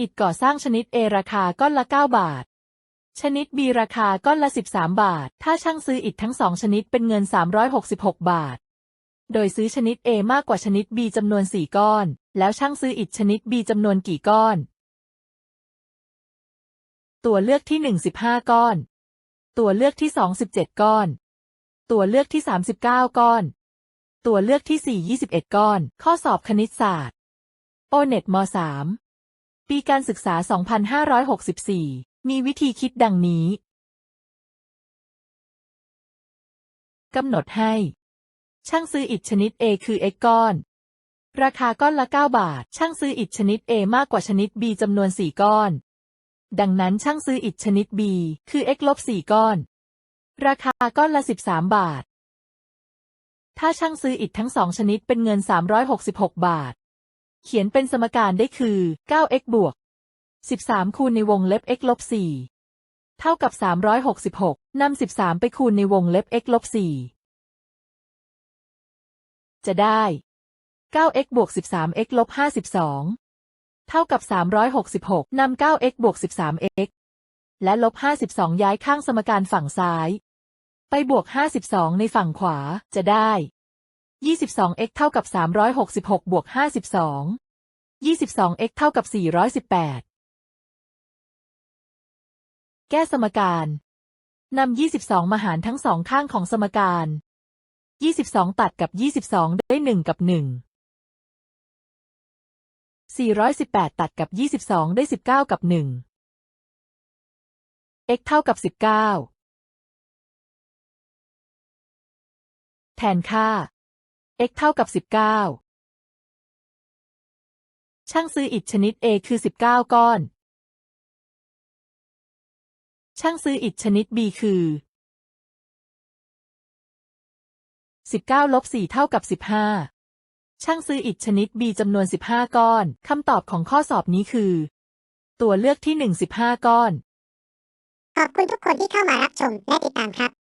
อิฐก่อสร้างชนิด A ราคาก้อนละ 9 บาท ชนิด B ราคาก้อนละ 13 บาท ถ้าช่างซื้ออิฐทั้งสองชนิดเป็นเงิน 366 บาท โดยซื้อชนิด A มากกว่าชนิด B จำนวน 4 ก้อน แล้วช่างซื้ออิฐชนิด B จำนวนกี่ก้อน ตัวเลือกที่1 15ก้อน ตัวเลือกที่2 17ก้อน ตัวเลือกที่ 39 ก้อน ตัวเลือกที่ 4 21 ก้อน ข้อสอบคณิตศาสตร์ โอเน็ตม 3 ปีการศึกษา 2564 มีวิธีคิดดังนี้ กำหนดให้ ช่างซื้ออิฐชนิด A คือ x ก้อน ราคาก้อนละ 9 บาท ช่างซื้ออิฐชนิด A มากกว่าชนิด B จำนวน 4 ก้อน ดังนั้นช่างซื้ออิฐชนิด B คือ x ลบ 4 ก้อน ราคาก้อนละ 13 บาท ถ้าช่างซื้ออิฐทั้งสองชนิดเป็นเงิน 366 บาท เขียนเป็นสมการได้คือ 9x บวก 13 คูณในวงเล็บ x ลบ 4 เท่ากับ 366 นำ 13 ไปคูณในวงเล็บ x ลบ 4 จะได้ 9x บวก 13x ลบ 52 เท่ากับ 366 นำ 9x บวก 13x และลบ 52 ย้ายข้างสมการฝั่งซ้าย ไปบวก 52 ในฝั่งขวาจะได้ 22x เท่ากับ 366 บวก 52 22x เท่ากับ 418 แก้สมการนำ22 มาหารทั้งสองข้างของสมการ 22 ตัดกับ 22 ได้ 1 กับ 1 418 ตัดกับ 22 ได้ 19 กับ 1 x เท่ากับ 19 แทนค่า x เท่ากับ 19 ช่างซื้ออิฐชนิด A คือ 19 ก้อน ช่างซื้ออิฐชนิด B คือ 19ลบ4เท่ากับ 15 ช่างซื้ออิฐชนิด B จำนวน 15 ก้อน คำตอบของข้อสอบนี้คือ ตัวเลือกที่ 1 15 ก้อน ขอบคุณทุกคนที่เข้ามารับชมและติดตามครับ